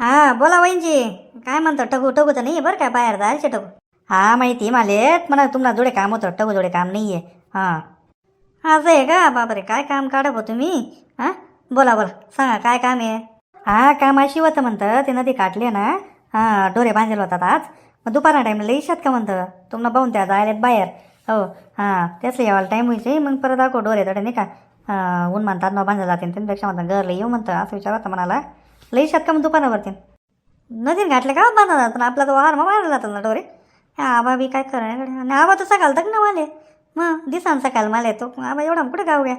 हा बोला वहिनीजी. काय म्हणतो टगू टगू तर नाही बरं काय बाहेर जायचे टगू. हा माहिती माले. म्हणा तुम्हाला जोडे काम होतं टगू जोडे काम नाही आहे हां. असं आहे का? बापरे काय काम काढा भाऊ तुम्ही? हां? बोला बोला. सांगा काय काम आहे? हा काम अशी होतं म्हणतं ते नदी काटली ना. हां डोरे बांधलेले होतात आज. मग दुपारा टाईमला येशात का म्हणतं तुम्हाला पाहून त्या जायलेत बाहेर. हो हां त्याच यावायला टाईम व्हायचे. मग परत दाखव डोरे तडे नाही का? हां, ऊन म्हणतात मग बांधलं जाते त्यांच्यापेक्षा म्हणतात घरला येऊ म्हणतं असं विचार होता म्हणाला लई का मग दुपारावरती नदीन घातले का हो बांधा जातो ना आपला तो वार मग मारला जातात ना डोरे हा आबा बी काय करणार नाही आणि आबा तर सकाळ तक ना माले. मग दिसान सकाळ माले तो. आबा एवढा कुठे गाव घ्या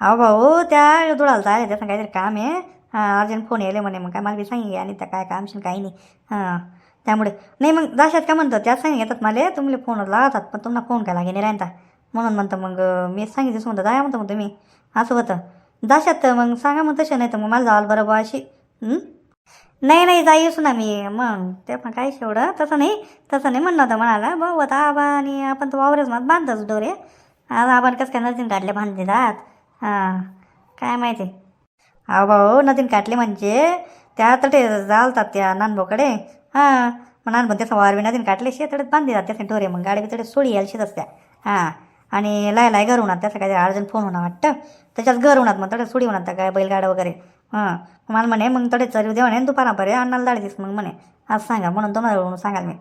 अहो भाऊ त्या दुळाला चालेल त्याचं काहीतरी काम आहे. अर्जंट फोन येले म्हणे. मग काय मला बी सांगितले आणि त्या काय कामशील काही नाही. हां. त्यामुळे. नाही मग जाशात का म्हणतो त्यात सांगितलं येतात मला. तुम्ही फोनवर लावतात पण तुम्हाला फोन काय लागे नाही राहता म्हणून म्हणतो मग मी सांगितलं म्हणतो जाय म्हणतो मग तुम्ही. असं होतं. जाशात तर मग सांगा मग तसं नाही तर मग मला जावं बरं बा अशी नाही नाही जाईस ना मी. मग ते पण काय एवढं तसं नाही. तसं नाही म्हणणं होतं म्हणाला. भाऊ आता आबा आणि आपण तर वावरच मग बांधतोच डोरे. आज आबान कसं काय नदीन काढले बांधले जात? हां काय माहिती. अहो भाऊ नदीन काटले म्हणजे त्या तटे जालतात त्या नानभाऊकडे हां मग नानभाऊ त्याचा वारवी नदीन काटले शेतडे बांधले जात त्याचे डोरे मग गाडी बितडे सोडी यायला शेतच त्या हां आणि लाय लाय घर होणार त्याचं काय अर्जंट फोन होणार वाटतं. त्याच्यात घर होणार मग तडे सोडी होणार काय बैलगाडा वगैरे. हां मला म्हणे मग तडे चरी देऊ म्हणे दुपारापर्यंत अन्नाला दाडी दिस मग म्हणे. आज सांगा म्हणून तुम्हाला सांगाल मी.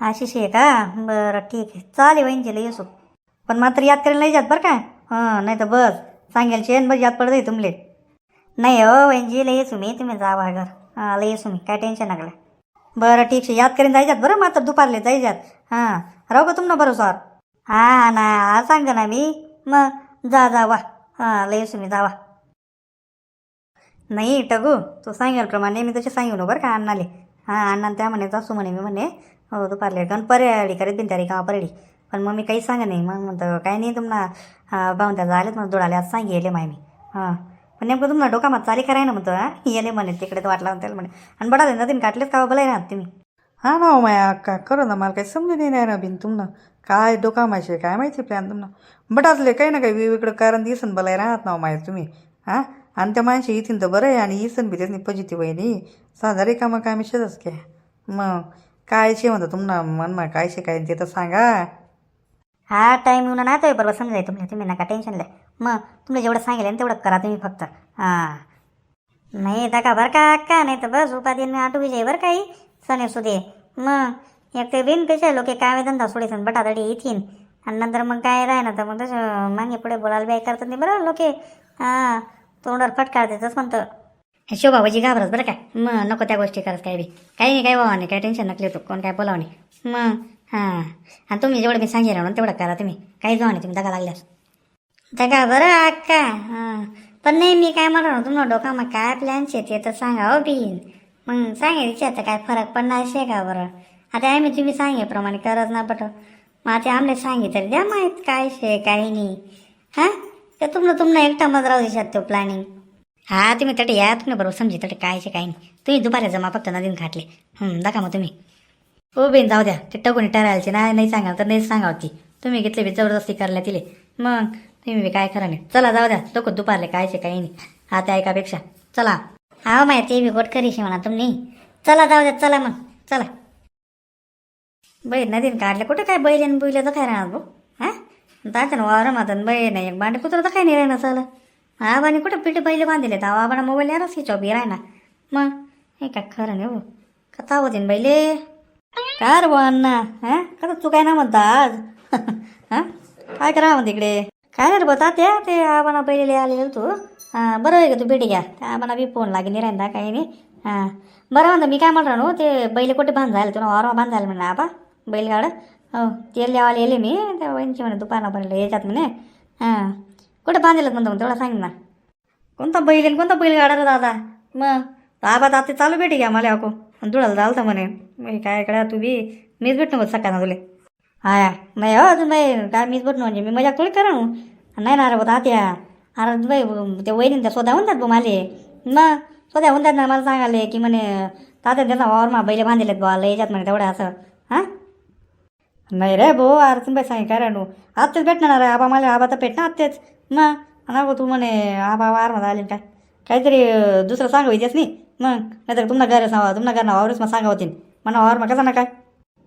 आशिष आहे का? बरं ठीक आहे. चालेल वहिनीला येसो. पण मात्र याद करायला नाही जात बरं का? हां नाही तर बस सांगेल शेन बस याद पडत तुमले. नाही हो वहिनीजी लय येसू मी तुम्ही जावा घर. हां लय येसू मी काय टेन्शन नकलं बरं ठीक आहे. याद करीन जायच्यात बरं? मात्र दुपारले जायच्यात. हां. राहू का तुमनं बरं सर? हां ना. सांग ना मी. मग जा जा वा. हां लय येसू मी. जावा नाही टगू. तू सांगेलप्रमाणे मी तसे सांगू बरं का अण्णाले. हां अण्णा त्या म्हणे जासू म्हणे मी म्हणे हो दुपारले. कारण पर्याडी करीत बिन का परेडी. पण मग मी काही सांगा नाही. मग म्हणतं काही नाही तुम्हाला बाहून त्या मग जोडाले आज सांगेले माय मी. हां. पण नेमकं तुम्हाला डोकामात चाली कराय ना म्हणतो हां? येले म्हणे तिकडे वाटला त्याला म्हणे. आणि बडा नदीन काटलेच का बोलाय ना तुम्ही. हा ना हो माया अक्का करो ना मला काही समजून नाही ना बिन तुमनं. काय डोका माहिती काय माहिती प्लॅन तुमनं. बटातले काही ना काही वेगवेगळं कारण दिसन बोलाय राहत ना हो माया तुम्ही हां? आणि त्या माणशी इथीन तर बरं आहे आणि इसन बी त्याच पजिती वहिनी. साधा रिकामं काय मी शेजच काय मग काय शे म्हणतो तुम्हाला मन मा काय शे काय ते तर सांगा. हा टाईम येऊन नाही तो बरोबर समजाय तुम्ही तुम्ही नका टेन्शन लय मग तुम्हाला जेवढं सांगेल तेवढं करा तुम्ही फक्त. हां. नाही का बरं का अक्का? नाही तर बस उपाधीन आठू विजय बरं काही सणे सुदे. मग एक ते बिन कशा लोक काय धंदा सोडेसन बटातडी येथीन आणि नंतर मग काय राही ना तर मग तसं मागे पुढे बोलायला बाय करतात नाही बरं लोके. हां. तोंडावर फटकार देतच म्हणतं. हे शोभाबाजी घाबरत बरं काय मग नको त्या गोष्टी करत काय बी. काही नाही काय व्हावं नाही काय टेन्शन नकली होतो कोण काय बोलावं नाही. मग हां. आणि तुम्ही जेवढं मी सांगेल म्हणून तेवढं करा तुम्ही. काही जाऊ नाही तुम्ही दगा लागल्यास. का बरं अक्का हां. पण नाही मी काय म्हणणार ना तुम्हाला डोका मग काय प्लॅन आहेत ते तर सांगा हो बिन. मग सांगायचे आता काय फरक पडणार शे का बरं? आता आम्ही तुम्ही सांगेप्रमाणे करत ना पट मग आता आमले सांगे तर द्या माहीत काय शे काही नाही. हां? तर तुमनं तुमनं एकटा मत राहू देशात तो प्लॅनिंग हा तुम्ही तटे या तुम्ही बरोबर समजी तटे काय शे काही नाही. तुम्ही दुपारी जमा फक्त नदीन खाटले. दाखा मग तुम्ही. हो बेन जाऊ द्या. ते टकून टरायचे नाही नाही सांगा तर नाही सांगा होती तुम्ही घेतले बी जबरदस्ती करल्या तिले. मग? तुम्ही बी काय खरं नाही चला जाऊ द्या. डोकं दुपारले कायचे काही नाही. हा ऐकापेक्षा. चला. हा माहिती ते बी गोट करीशी म्हणा तुम्ही. चला जाऊ द्या चला मग. चला. बैल नदीन काढले कुठं काय बैल आणि बुईले तर काय राहणार भाऊ? हा? दाखन वावर मातन बैल नाही. एक बांडे कुत्र तर काय नाही राहणार चला आबाने कुठं पीठ बैल बांधले तर आबाना मोबाईल यारच की चौबी राहणार मग? हे काय खरं नाही भाऊ. कथा होतीन बैले. काय रे बुवा अण्णा? हा? कसं तू काय ना म्हणता आज. हा? काय करा म्हणते इकडे? काय रे त्या ते आबाना पहिले आलेलो तू हां बरं आहे का तू? भेटी घ्या. त्या बी फोन लागेल नाही राहिला काही नाही हां. बरं म्हणतो मी काय म्हणणार नो हो, ते बैल कुठे बांध झालं? तुला वारवा बांध झालं म्हणा आबा बैलगाड. हो ते लिहावाला येले मी त्या वहिनीची म्हणे दुपारपर्यंत याच्यात म्हणे. हां. कुठे बांधलेलं म्हणतो मग? तेवढा सांग ना. कोणता बैल आणि कोणता बैल गाडा दादा? मग? आबा आता चालू भेटी घ्या मला अको धुळाला चालतं म्हणे. मी काय करा तू बी मीच भेटणं होत सकाळ तुला. आय नाही हो अजून बाई काय मीच भेटणं म्हणजे मी मजा थोडी करा? नाही ना अरे बघ आत्या. अरे बाई ते वहिनी त्या सोद्या म्हणतात बघ माले. मग होऊन जातात ना मला सांगाले की म्हणे तात्या त्यांना वावर मा बैले बांधलेत बा लय याच्यात म्हणे तेवढं असं. हां? नाही रे भाऊ अरे तुम्ही सांग काय राहणू आत्तेच भेटणार आबा मला आबा तर भेटणार आत्तेच. मग नको तू म्हणे आबा वारमध्ये आले काय काहीतरी दुसरं सांगावं इथेच नाही मग नाही तर तुमना घर सांगा तुम्हाला घर नावावरच मग सांगा तीन म्हणा वावरमा मग कसं ना काय?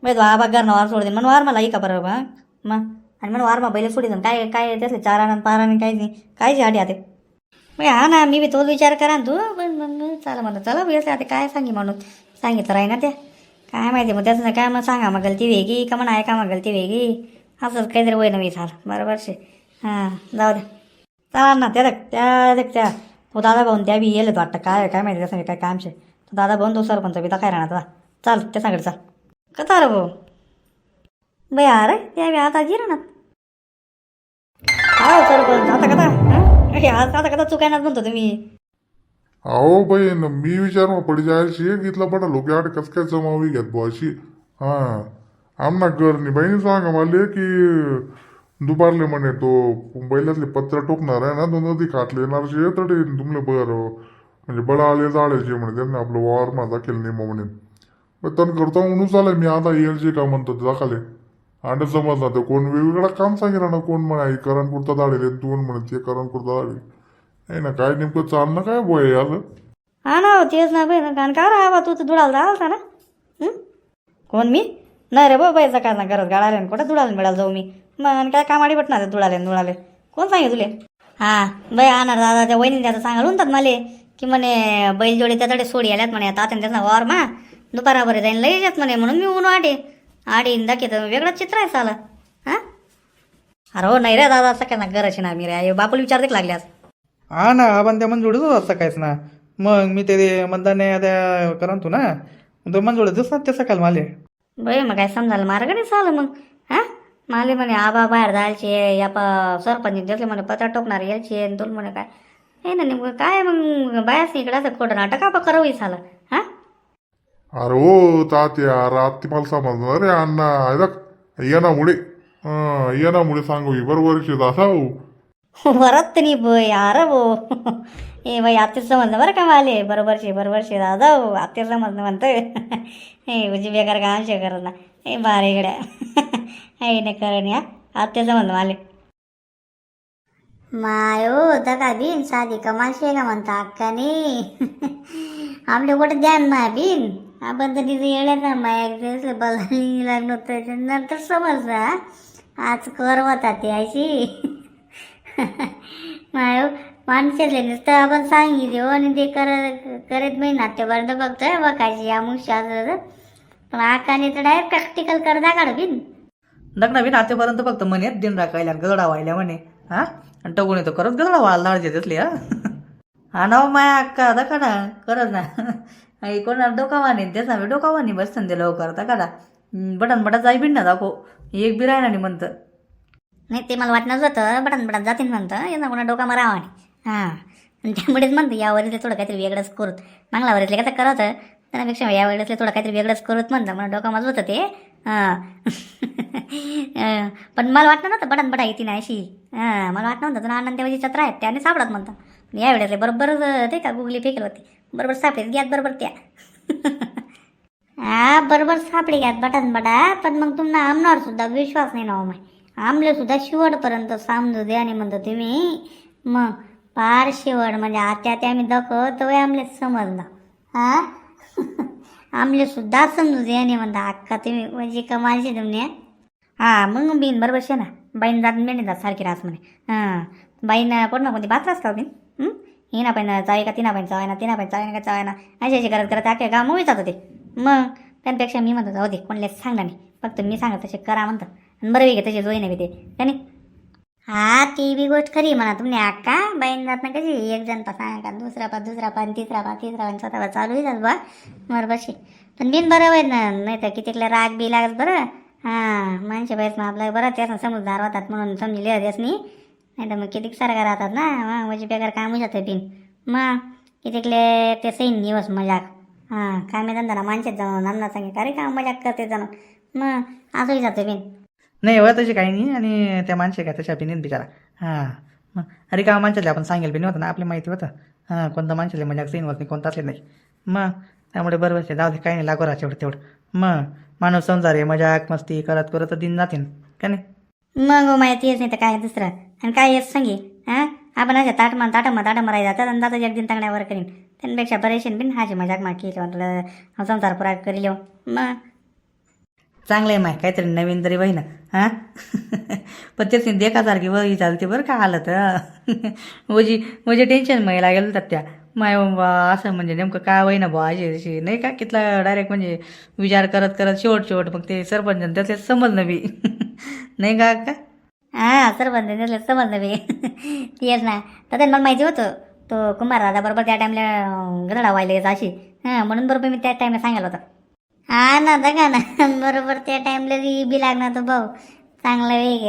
मी तो आबा घरनं वार सोडते. म्हणून वार मला ऐका बरोबर मग मग आणि म्हणून वार मग बैल सोडीन. काय काय त्यासले चार आनंद पार आणि काही नाही कायची आठी आते? मग हा ना मी बी तोच विचार करा ना तू. पण मग चला म्हणलं चला बी आता काय सांगी म्हणून? सांगितलं आहे ना ते. काय माहिती मग त्याचं काय मग सांगा मग गलती वेगळी का म्हणा आहे का मग गलती वेगळी? असंच काहीतरी वय नवी झालं. बरोबर शे? हां जाऊ दे चला ना त्या त्या त्या. तो दादा भाऊन त्या बी येलेत वाटतं. काय काय माहिती त्याचं काय काम शे? तो दादा भाऊन तो सरपंच बी काय राहणार चाल त्या सांगड चाल. कथा रे भाऊ बाई अरे त्या ना हा सर आता कथा. आज कथा चुकायनाच म्हणतो तुम्ही. अहो मी विचार मग पडी जायची. घेतला पडा लोक आठ कस काय जमावी घेत बुवाशी हा. आमना घरनी बहिणी सांगा मला की दुपारले म्हणे तो बैलातले पत्र टोकणार आहे ना तो नदी खाटले येणारशे तर तुमले बर. म्हणजे बळा आले जाळायचे म्हणे त्यांनी आपलं वावर माझा केलं नाही म्हणे. तन करतो म्हणून चालेल मी आता येलचे का म्हणतो ते दाखले आणि समजला ते कोण वेगवेगळा काम सांगितलं ना कोण म्हणाय करण कुर्ता दाढेल तू म्हणत ते करण कुर्ता दाढेल नाही ना काय नेमकं चालणं काय बोय असं हा ना हो, तेच ना बहीण कारण का राहा तू तर धुडाला जाल ना? हं? कोण मी? नाही रे बाबा याचा काय ना गरज गाळाले आणि कुठं धुडाला मिळालं जाऊ मी? मग आणि काय कामाडी पटणार धुडाले आणि धुडाले कोण सांगे तुले? हा बाई आणणार दादा त्या वहिनी त्याचं सांगाल म्हणतात मला की म्हणे बैलजोडी त्याच्याकडे सोडी आल्यात म्हणे आता त्याचा वावर मा. दुपाराबर जाईन लई येत म्हणे म्हणून मी ऊन आडे आडी दाखवत वेगळंच चित्र आहे साला. हा? अरे हो नाही रे दादा असं काय ना घराची ना मी रे बापूला विचारते लागल्यास. हा ना आपण त्या मंजुळीच होता सकाळीच ना. मग मी ते मतदान त्या करा तू ना. तो मंजुळ दिसणार ते सकाळ माले. बाई मग काय समजायला मार्ग नाही चाललं मग. हा? माले म्हणे आबा बाहेर जायचे या पा सरपंच दिसले म्हणे पत्र टोकणार यायचे आणि तुला म्हणे काय. हे ना नेमकं काय मग बायास इकडं असं खोटं नाटक आपण करावं झालं अरे हो तात्या रात मला समजणार रे अण्णा ऐक येणामुळे हं, येणामुळे सांगू ही बरोबर असा हो वरत नाही बोय अरे भो ए बाई आते समजलं बरं का माले बरोबर शे बरोबर शे दादा हो आते समजलं म्हणतोय हे म्हणजे बेकार काम शे करत ना हे बारे गड्या हे नाही करण या आते समजलं माले मायो दगा बीन साधी कमाशी का म्हणता अक्काने आपले कुठे ध्यान माय बीन आपण तर तिथे येणार ना माया? बघायला लागलो तर नंतर आज करवता ते अशी माय माणसाले नुसतं आपण सांगितले हो, आणि ते कर करत नाही नाट्यपर्यंत बघतोय बघायची. या मुशाचं पण आकाने तर डायरेक्ट प्रॅक्टिकल कर दाखड बिन. लग्न बी नातेपर्यंत फक्त म्हणे दिन राखायला गजडा व्हायला म्हणे हा? आणि टगून येतो करत गजडा व्हायला लाडचे दिसली हा? हा ना हो माया अक्का दका ना. करत ना. कोणाला डोकावानी तेच आम्ही डोकावानी बसतं ते लवकर तर ना बटन बटन जाई बिन ना दाखव. एक बी राहिला नाही म्हणतं. नाही ते मला वाटणंच होतं बटन बटन जातील म्हणतं. यांना कोणा डोका मारावा आणि हां. त्यामुळेच म्हणतं यावरीतले थोडं काहीतरी वेगळंच करत. मागल्या का कसं करत त्यापेक्षा या वेळेसले थोडं काहीतरी वेगळंच करत म्हणतं. म्हणून डोका माझं होतं. ते हां पण मला वाटलं नव्हतं बटन बटा येते ना अशी. हां मला वाटलं नव्हतं तुला आनंद देवाची चत्र आहेत त्याने सापडत म्हणतं. पण या वेळेसले बरोबर ते का गुगली फेकल होती. बरोबर सापडेल घ्यात बरोबर त्या. हा बरोबर सापडी घ्यात बटन बटा पण मग तुम्हाला आमनावर सुद्धा विश्वास नाही ना हो आमले सुद्धा शेवटपर्यंत समजू द्या आणि म्हणतो तुम्ही मग पार शेवट म्हणजे आत्या त्या मी दाखव तो आमले समजलं. हा? आमले सुद्धा समजू द्या आणि म्हणता अक्का तुम्ही म्हणजे कमालशी तुम्ही हा मग बीन बरोबर शे ना बाईन जात मेंढी जात सारखी रास म्हणे. हां बाईन कोण ना कोणती बात रास का हो हो हिना पण चावी का तिना पण चावाय ना तिना पण चावाय ना का चावाय ना अशी अशी करत करत अख्या गाव मुळी होते ते मग त्यांपेक्षा मी म्हणतो जाऊ दे कोणले सांगणार नाही फक्त मी सांगत तसे करा म्हणतो आणि बरं वेगळे तसे जोई नाही ते का नाही हा ती बी गोष्ट खरी म्हणा तुम्ही अक्का बाईन जात ना कशी एक जण पा का दुसरा पा दुसरा पा आणि तिसरा पा तिसरा पण स्वतः चालू जात बा बरं बशी पण बिन बरं होईल ना नाही तर कितीकला राग बी लागत बरं हां माणसे बयाचनं आपल्याला बरं त्यास समजदार होतात म्हणून समजले त्यासनी नाही तर मग कितीक सारखा राहतात ना मग म्हणजे बेकार काम जातं बिन. मग कितीकले ते सैन दिवस मजाक. हां काय मी धंदा माणसेच जाणून नामना सांगे का रे का मजाक करते जाणून मग असंही जातं बिन. नाही हो तशी काही नाही. आणि त्या माणसे काय तशा बिनीत बिचारा. हां मग अरे का माणसाले आपण सांगेल बी नव्हतं ना आपली माहिती होतं. हां कोणतं माणसाले मजाक सीन होत नाही कोणतं असले नाही. मग त्यामुळे बरोबर आहे जाऊ दे काही नाही लागू राहा तेवढं तेवढं. मग माणूस संसार आहे मजाक मस्ती करत करत दिन जातीन का नाही? मग माहिती येत नाही तर काय दुसरं? आणि काय येत सांगे हां आपण अशा ताटमा ताटमा ताटमा मराय जातात आणि दादा एक दिन करीन त्यांपेक्षा बरेचसे बिन हाची मजाक मा केली म्हटलं संसार पुरा करी मग चांगलं आहे माय काहीतरी नवीन तरी वही ना हां पण तेच देखासारखी वही चालते बरं का आलं तर वजी म्हणजे टेन्शन मग लागेल तर त्या माय बा असं म्हणजे नेमकं काय वही ना बुवा अशी अशी नाही का कितला डायरेक्ट म्हणजे विचार करत करत शेवट शेवट मग ते सरपंच त्याचे समजलं बी नाही का का हां सर बंद समजलं मी तेच ना. तर मला माहिती होतं तो कुमार दादा बरोबर त्या टाईमला गरडा व्हायला अशी. हां म्हणून बरोबर मी त्या टाईमला सांगायला होतं. हा ना बघा ना. बरोबर त्या टाईमला बी लागणार तो भाऊ. चांगलं वेग